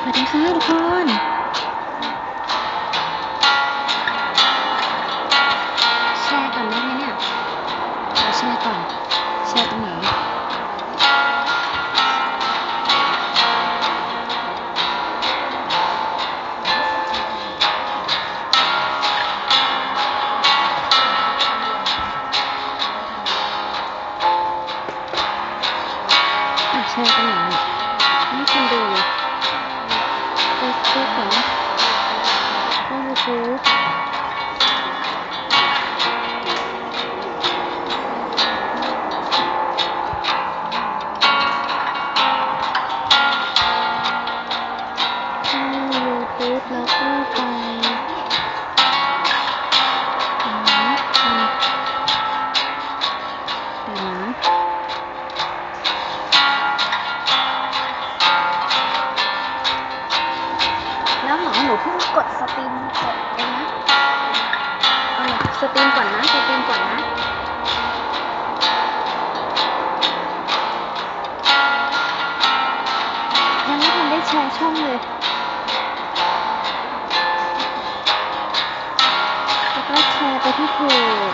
สวัสดีค่ะทุกคน อหนูเพิ่งกดสตรีมเสร็จเองนะเอาล่ะสตรีมก่อนนะสตรีมก่อนนะยังไม่ทันได้แชร์ช่องเลยแล้วก็แชร์ไปที่เพจ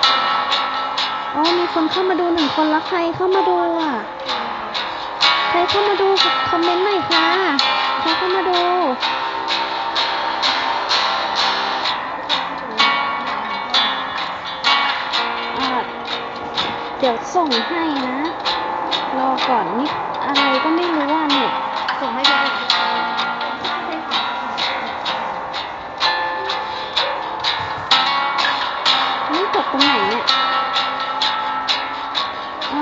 อ๋อมีคนเข้ามาดูหนึ่งคนแล้วใครเข้ามาดูอะใครเข้ามาดูคอมเมนต์หน่อยค่ะ ใครเข้ามาดู เดี๋ยวส่งให้นะ รอก่อนนี่อะไรก็ไม่รู้ว่าเน็ตส่งให้ดูนี่กดตรงไหนเนี่ยเอ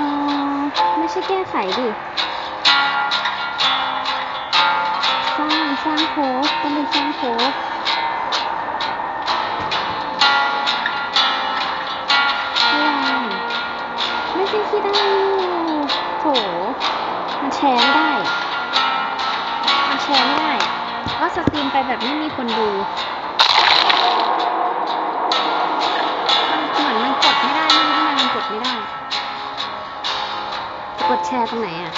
อไม่ใช่แก้ไขดิ สร้าง สร้างโพสต์ต้องเป็นสร้างโพส แชร์ไม่ได้มันแชร์ไม่ได้ก็สตรีมไปแบบไม่มีคนดู มันเหมือนมันกดไม่ได้ไม่รู้ทำไมมันกดไม่ได้จะกดแชร์ตรงไหนอะ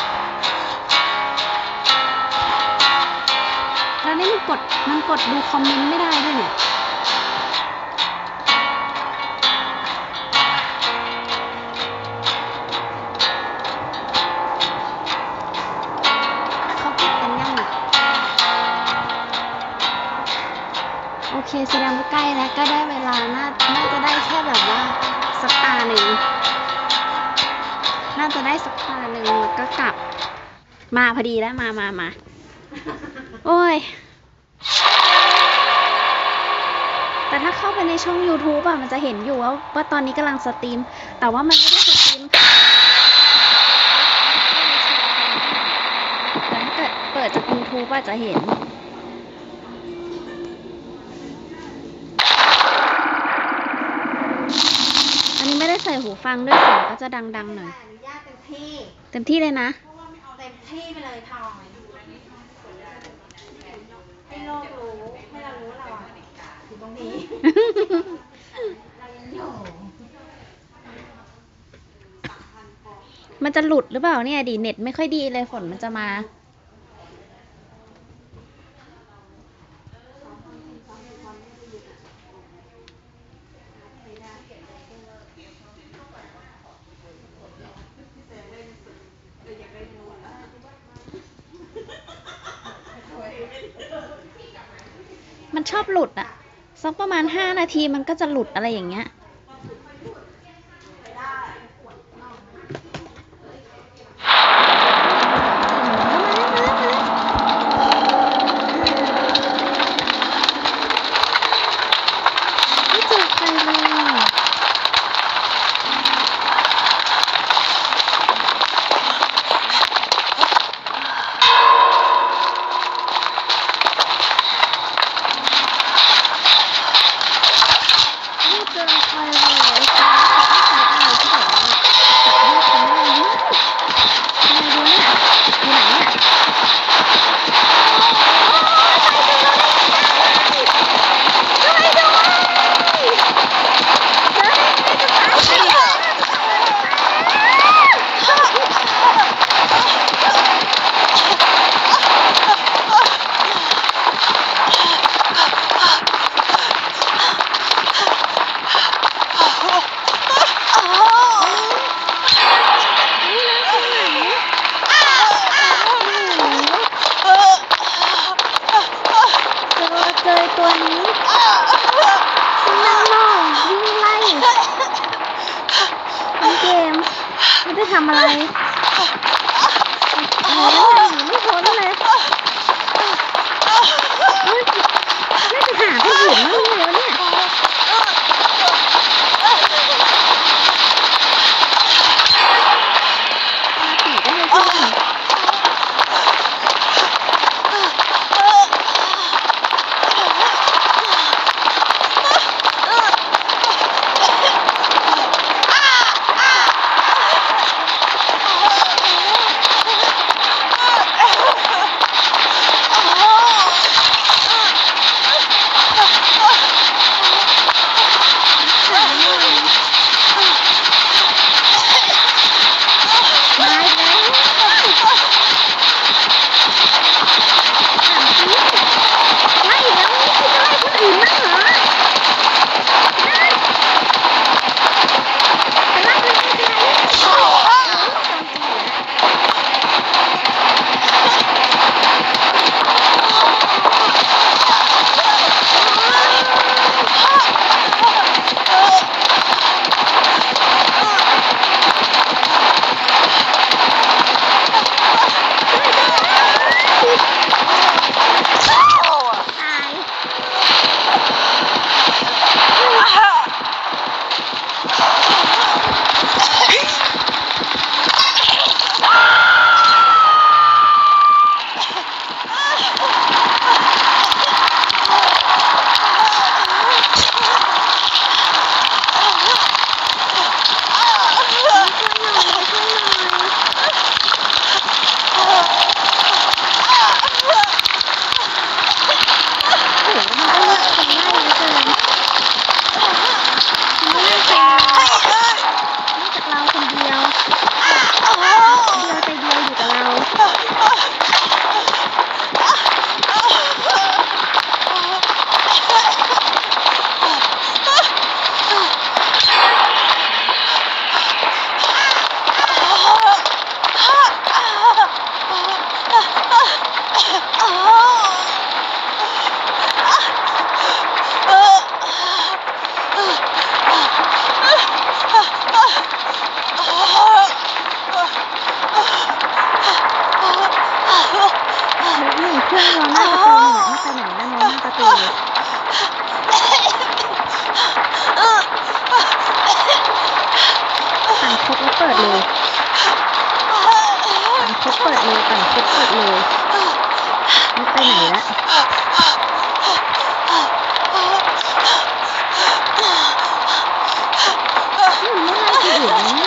แล้วนี่มันกด มันกดดูคอมเมนต์ไม่ได้ด้วยเนี่ย โอเคแสดงว่าใกล้แล้วก็ได้เวลาน่าน่าจะได้แค่แบบว่าสักตาหนึ่งน่าจะได้สักตาหนึ่งแล้วก็กลับ มาพอดีแล้วมามามาโอ้ย แต่ถ้าเข้าไปในช่อง YouTube อะมันจะเห็นอยู่ว่าว่าตอนนี้กำลังสตรีม แต่ว่ามันไม่ได้สตรีมแต่ถ้าเกิดเปิดจาก YouTube อะจะเห็น ไม่ได้ใส่หูฟังด้วยเสียงก็จะดังๆหน่อยอนุญาตเต็มที่เต็มที่เลยนะ เต็มที่ไปเลยพลอยให้โลกรู้ให้เรารู้ว่าเราอะอยู่ตรงนี้ เรายังอยู่มันจะหลุดหรือเปล่าเนี่ยดีเน็ตไม่ค่อยดีเลยฝนมันจะมา มันชอบหลุดอะสักประมาณห้านาทีมันก็จะหลุดอะไรอย่างเงี้ย เจอตัวนี้ซึ่งมันมองวิ่งไล่น้อเกมไม่ได้ทำอะไรแล้ว งคุกเปิดเลยปังคุกเปิดเลยปังคุกเปิดเลยไม่ไปไหนและไม่น่าจะอยู่นะ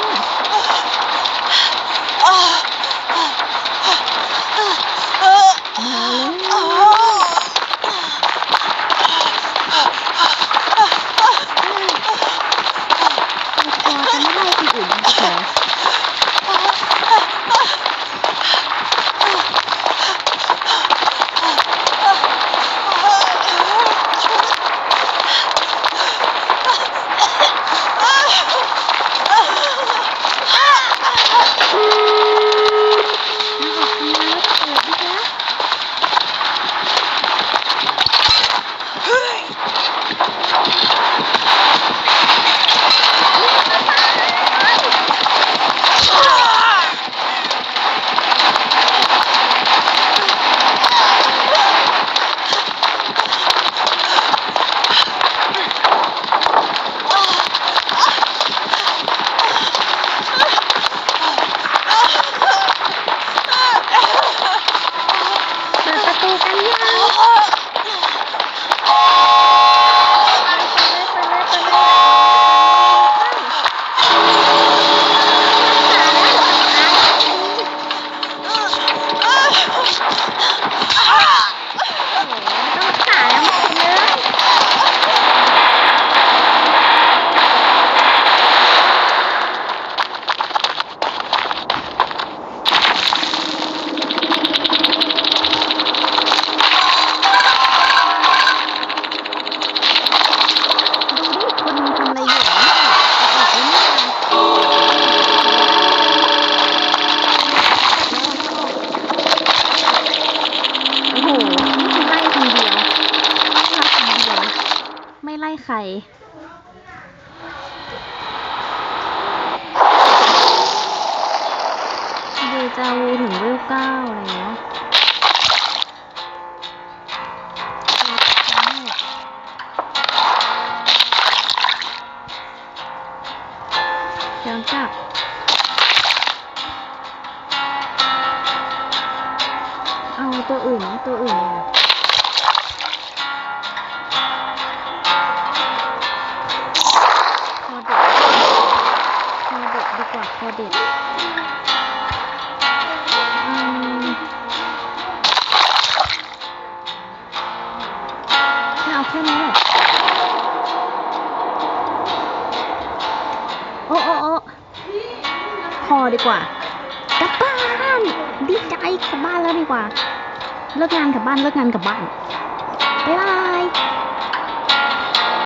ใคร เดจาวูถึงเวลเก้าอะไรเงี้ยเงจับเอาตัวอื่นตัวอื่น เด็ดดีกว่าคเด็ดอืมไม่เอาแค่นี้แหละโอ้โอ้โอ้พอดีกว่ากลับบ้าน ดีใจกลับบ้านแล้วดีกว่า เลิกงานกลับบ้าน เลิกงานกลับบ้าน